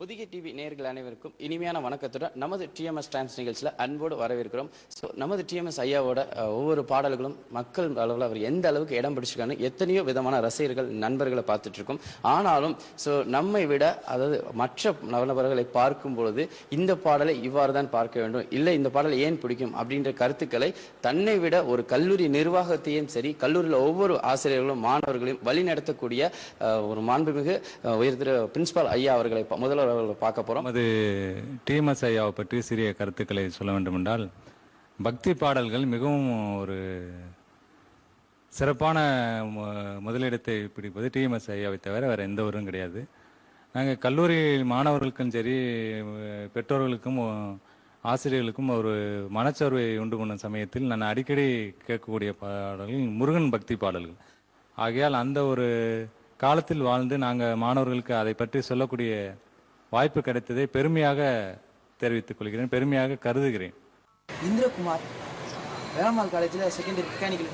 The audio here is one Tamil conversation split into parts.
புதிய டிவி நேர்கள் அனைவருக்கும் இனிமையான வணக்கத்துடன் நமது டிஎம்எஸ் டான்ஸ் நிகழ்ச்சியில் அன்போடு வரவேற்கிறோம். ஸோ நமது டிஎம்எஸ் ஐயாவோட ஒவ்வொரு பாடல்களும் மக்கள் அளவில் அவர் எந்த அளவுக்கு இடம் பிடிச்சிருக்காங்க எத்தனையோ விதமான ரசிகர்கள் நண்பர்களை பார்த்துட்டு இருக்கோம் ஆனாலும் ஸோ நம்மை விட அதாவது மற்ற நபர்களை பார்க்கும் பொழுது இந்த பாடலை இவ்வாறு தான் பார்க்க வேண்டும். இல்லை இந்த பாடலை ஏன் பிடிக்கும் அப்படின்ற கருத்துக்களை தன்னை விட ஒரு கல்லூரி நிர்வாகத்தையும் சரி கல்லூரியில் ஒவ்வொரு ஆசிரியர்களும் மாணவர்களையும் வழிநடத்தக்கூடிய ஒரு மாண்புமிகு உயர்திரு பிரின்சிபால் ஐயா அவர்களை முதல்வர் பார்க்க போறோம். அது டிஎம்எஸ் ஐயாவை பற்றி சிறிய கருத்துக்களை சொல்ல வேண்டுமென்றால் பக்தி பாடல்கள் மிகவும் ஒரு சிறப்பான முதலிடத்தை பிடிப்பது டிஎம்எஸ் ஐயாவை தவிர வேறு எந்த ஒரும் கிடையாது. நாங்கள் கல்லூரி மாணவர்களுக்கும் சரி பெற்றோர்களுக்கும் ஆசிரியர்களுக்கும் ஒரு மனச்சோர்வை உண்டு பண்ணும் சமயத்தில் நான் அடிக்கடி கேட்கக்கூடிய பாடல்கள் முருகன் பக்தி பாடல்கள். ஆகையால் அந்த ஒரு காலத்தில் வாழ்ந்து நாங்கள் மாணவர்களுக்கு அதை பற்றி சொல்லக்கூடிய வாய்ப்பு கிடைத்ததை பெருமையாக தெரிவித்துக் கொள்கிறேன் பெருமையாக கருதுகிறேன். இந்திரகுமார் வேளம்மாள் காலேஜில் செகண்டரி மெக்கானிக்கல்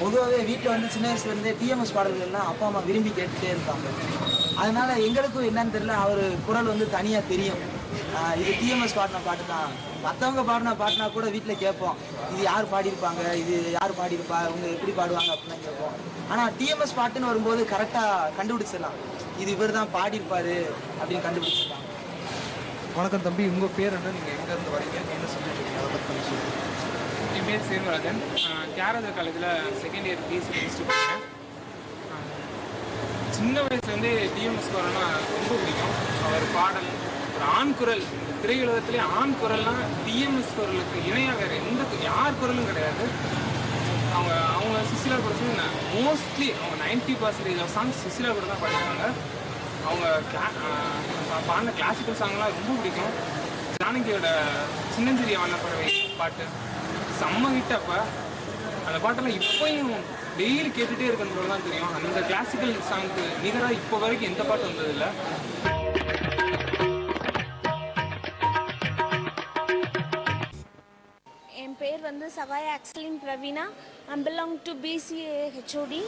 பொதுவாகவே வீட்டில் வந்து சின்ன வயசுலேருந்தே டிஎம்எஸ் பாடல்கள்லாம் அப்பா அம்மா விரும்பி கேட்டுகிட்டே இருப்பாங்க. அதனால எங்களுக்கும் என்னன்னு தெரியல அவர் குரல் வந்து தனியாக தெரியும். இது டிஎம்எஸ் பாடின பாட்டு தான். மற்றவங்க பாடின பாட்டுனா கூட வீட்டில் கேட்போம். இது யார் பாடியிருப்பாங்க? இது யார் பாடியிருப்பா? இவங்க எப்படி பாடுவாங்க அப்படின்னு கேட்போம். ஆனால் டிஎம்எஸ் பாட்டுன்னு வரும்போது கரெக்டாக கண்டுபிடிச்சிடலாம். இது இவர் தான் பாடியிருப்பாரு அப்படின்னு கண்டுபிடிச்சிடலாம். வணக்கம் தம்பி. உங்க பேர் என்ன? நீங்க எங்க இருந்து வரீங்க? என்ன சொல்லிட்டு இருக்கீங்க அதை பத்தி கொஞ்சம் சொல்லுங்க என் பேர் சேர்வராஜன். கேரளா காலேஜில் செகண்ட் இயர் பிஎஸ்சி படிச்சுட்டு போகிறேன் சின்ன வயசுலேருந்தே டிஎம்எஸ் குரல்னா ரொம்ப பிடிக்கும். அவர் பாடல் ஒரு ஆண் குரல். திரையுலகத்திலே ஆண் குரல்லாம் டிஎம்எஸ் குரலுக்கு இணையாக வேறு எந்த யார் குரலும் கிடையாது. அவங்க அவங்க சுசிலா கூட சொல்லி மோஸ்ட்லி அவங்க ninety percentage of songs Susheela கூட தான் பாடிருக்காங்க அவங்க கிளா பாடின கிளாசிக்கல் சாங்லாம் ரொம்ப பிடிக்கும். ஜானகியோட சின்னஞ்சிறிய வண்ணப்பறவை பாட்டு. செம்ம ஹிட் அப்போ. அந்த பாட்டெல்லாம் இப்போயும் டெய்லி கேட்டுகிட்டே இருக்கிறது தான் தெரியும். அந்த கிளாசிக்கல் சாங்க்கு நிகராக இப்போ வரைக்கும் எந்த பாட்டு வந்ததில்லை. வந்து சவாய் ஆக்சலின் Praveena. I belong to BCA HOD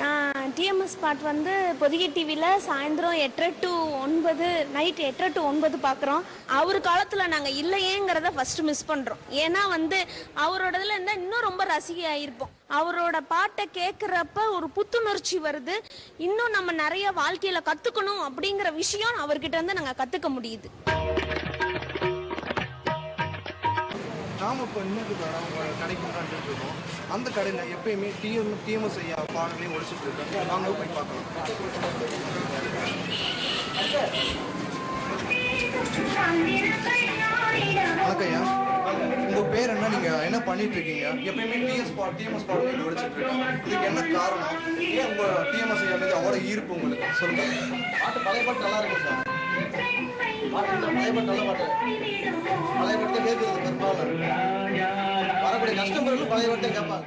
நான் டிஎம்எஸ் பாட் வந்து பொதிகை டிவியில் சாயந்தரம் எட்டரை டு ஒன்பது நைட் எட்டரை டு ஒன்பது பார்க்குறோம். அவர் காலத்தில் நாங்கள் இல்லையேங்கிறத ஃபஸ்ட்டு மிஸ் பண்ணுறோம் ஏன்னா வந்து அவரோடதுல இருந்தால் இன்னும் ரொம்ப ரசிகையாயிருப்போம். அவரோட பாட்டை கேட்குறப்ப ஒரு புத்துணர்ச்சி வருது. இன்னும் நம்ம நிறைய வாழ்க்கையில் கற்றுக்கணும் அப்படிங்கிற விஷயம் அவர்கிட்ட இருந்து நாங்கள் கற்றுக்க முடியுது. நாம் இப்போ இன்னொரு கடைக்கு முன்னாடி இருக்கோம் அந்த கடையில் எப்பயுமே டிஎம் டிஎம்எஸ் ஐயா பாடலையும் ஒழிச்சிட்டு இருக்காங்க. நாங்களும் போய் பார்க்கலாம். வணக்கம்யா உங்கள் உங்க பேர் என்ன? நீங்க என்ன பண்ணிட்டு இருக்கீங்க? எப்பயுமே டிஎஸ் பா டிஎம்எஸ் பாடல் ஒழிச்சிட்டு இருக்காங்க இதுக்கு என்ன காரணம்? ஏன் உங்க டிஎம்எஸ் ஐயா மீது அவ்வளோ ஈர்ப்பு உங்களுக்கு? சொல்லுங்க. பாட்டு பழைய பாட்டு நல்லா இருக்கு சார். பாட்டு இந்த பழைய பாட்டு கேட்கறது பெரும்பாலும் வரக்கூடிய கஸ்டமர்களும் பழைய பாட்டை கேட்பாங்க.